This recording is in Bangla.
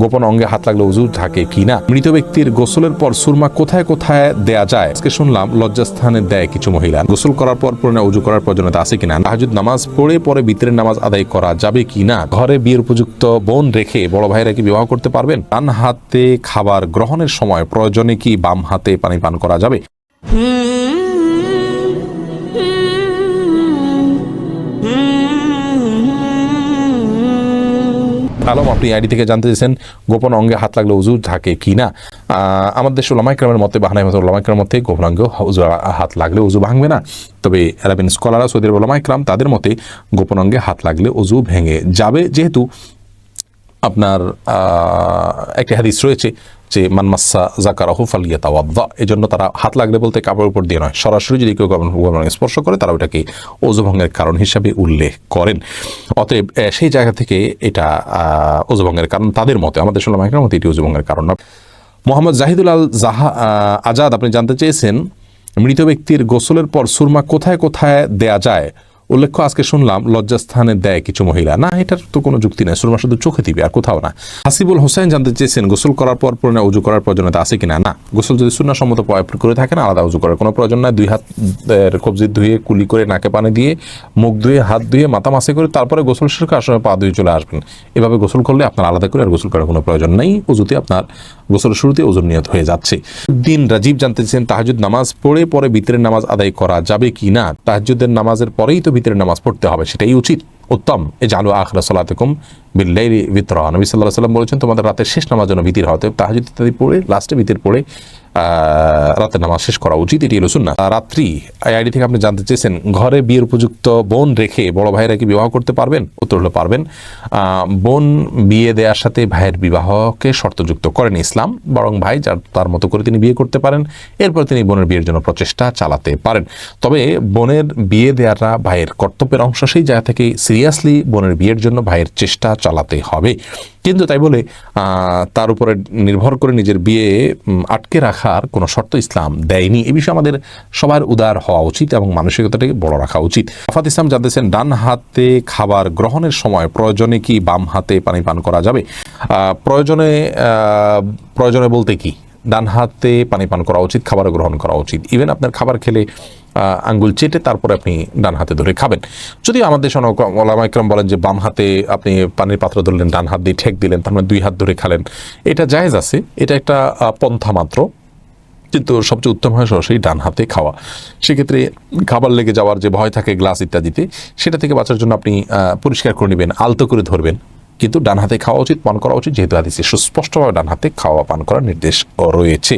গোপন অঙ্গে হাত লাগলে উজু থাকে কিনা মৃত ব্যক্তির গোসলের পর সুরমা কোথায় কোথায় দেয়া যায়? আজকে শুনলাম, লজ্জাস্থানে দেয় কিছু মহিলা। গোসল করার পর পুরনো উজু করার প্রয়োজনীয়তা আছে কিনা? তাহাজুদ নামাজ পড়ে পরে বিতরের নামাজ আদায় করা যাবে কি না ঘরে বিয়ের উপযুক্ত বোন রেখে বড় ভাইরা কি বিবাহ করতে পারবেন? ডান হাতে খাবার গ্রহণের সময় প্রয়োজনে কি বাম হাতে পানি পান করা যাবে? আলম আপনি আইডি থেকে জানতে চেয়েছেন, গোপন অঙ্গে হাত লাগলে উজু থাকে কি না? আমাদের দেশ ওলামাইক্রামের মতে, বাহানাই মতো ওলামাইক্রামের মধ্যে গোপন অঙ্গে হাত লাগলে উজু ভাঙবে না। তবে অ্যারাবিন স্কলাররা, সৌদি আরব ওলামাইক্রাম তাদের মতে, গোপন অঙ্গে হাত লাগলে উজু ভেঙে যাবে। যেহেতু আপনার একটি হাদিস রয়েছে যে মানমাসা জাকারাহু ফালিয়া তাওয়াদ্দা এই জন্য তারা হাত লাগলে বলতে কাপড়ের উপর দিয়ে নয় সরাসরি যদি কেউ গরম গরম স্পর্শ করে তারা ওটাকে ওজুভঙ্গের কারণ হিসাবে উল্লেখ করেন। অতএব সেই জায়গা থেকে এটা আহ, ওজুভঙ্গের কারণ তাদের মতে আমাদের সোলামাইকের মতে এটি ওজুভঙ্গের কারণ না। মোহাম্মদ জাহিদুল আল জাহা আজাদ আপনি জানতে চেয়েছেন মৃত ব্যক্তির গোসলের পর সুরমা কোথায় কোথায় দেয়া যায়? উল্লেখ্য, আজকে শুনলাম লজ্জাস্থানে দেয় কিছু মহিলা। না, এটার তো কোনো যুক্তি নেই, সুরমা শুধু চোখে দিবে আর কোথাও না। হাসিবুল হোসেন জানতে চেয়েছেন, গোসল করার পর পুরনো উজু করার প্রয়োজনীয়তা আছে কিনা? না, গোসল যদি সুন্না সম্মত পয়- করে থাকেন, আলাদা উজু করার কোনো প্রয়োজন নাই। দুই হাত কবজি ধুয়ে, কুলি করে, নাকে পানি দিয়ে, মুখ ধুয়ে, হাত ধুয়ে, মাথা মাসে করে, তারপরে গোসল শেষ আসলে পা ধুয়ে চলে আসবেন? এভাবে গোসল করলে আপনার আলাদা করে আর গোসল করার কোনো প্রয়োজন নেই। উজুতে আপনার গোসলের শুরুতে ওজন নিয়ত হয়ে যাচ্ছে। দিন রাজীব জানতে চেয়েছেন তাহাজুদ নামাজ পড়ে পরে বিতরের নামাজ আদায় করা যাবে কি না তাহাজুদের নামাজের পরেই তো বিতরের নামাজ পড়তে হবে, সেটাই উচিত। উত্তম, এ জালু আখরা সালাতকুম বিল্লাইলি ভিতর নবী সাল্লাহ সাল্লাম বলেছেন, তোমাদের রাতের শেষ নামাজ যেন ভিতির হতে তাহাজুদ ইত্যাদি পড়ে লাস্টে ভিতির পড়ে রাতের নামাজ শেষ করা উচিত, এটি হলো সুন্না রাত্রি আইডি থেকে আপনি জানতে চেয়েছেন, ঘরে বিয়ের উপযুক্ত বোন রেখে বড় ভাইরা কি বিবাহ করতে পারবেন? উত্তর হলো পারবেন। বোন বিয়ে দেওয়ার সাথে ভাইয়ের বিবাহকে শর্তযুক্ত করেন ইসলাম, বরং ভাই যার, তার মতো করে তিনি বিয়ে করতে পারেন, এরপর তিনি বোনের বিয়ের জন্য প্রচেষ্টা চালাতে পারেন। তবে বোনের বিয়ে দেওয়াটা ভাইয়ের কর্তব্যের অংশ, সেই জায়গা থেকে সিরিয়াসলি বোনের বিয়ের জন্য ভাইয়ের চেষ্টা চালাতে হবে। কিন্তু তাই বলে তার উপরে নির্ভর করে নিজের বিয়ে আটকে আটকে রাখার কোনো শর্ত ইসলাম দেয়নি। এ বিষয়ে আমাদের সবার উদার হওয়া উচিত এবং মানসিকতাটাকে বড় রাখা উচিত। আফাত ইসলাম জানতেছেন, ডান হাতে খাবার গ্রহণের সময় প্রয়োজনে কি বাম হাতে পানি পান করা যাবে? প্রয়োজনে প্রয়োজনে বলতে কি? ডান হাতে পানি পান করা উচিত, খাবার গ্রহণ করা উচিত। ইভেন আপনার খাবার খেলে আঙ্গুল চেটে তারপরে আপনি ডান হাতে ধরে খাবেন। যদি আমাদের ওলামাইকরম বলেন যে বাম হাতে আপনি পানির পাত্র ধরলেন, ডান হাত দিয়ে ঠেক দিলেন, তার মানে দুই হাত ধরে খালেন। এটা জায়েজ আছে, এটা একটা পন্থা মাত্র। কিন্তু সবচেয়ে উত্তম হয় সরাসরি ডান হাতে খাওয়া। সেক্ষেত্রে খাবার লেগে যাওয়ার যে ভয় থাকে গ্লাস ইত্যাদিতে, সেটা থেকে বাঁচার জন্য আপনি পরিষ্কার করে নেবেন, আলতো করে ধরবেন। কিন্তু ডান হাতে খাওয়া উচিত, পান করা উচিত, যেহেতু হাদিসে সুস্পষ্টভাবে ডান হাতে খাওয়া, পান করার নির্দেশ রয়েছে।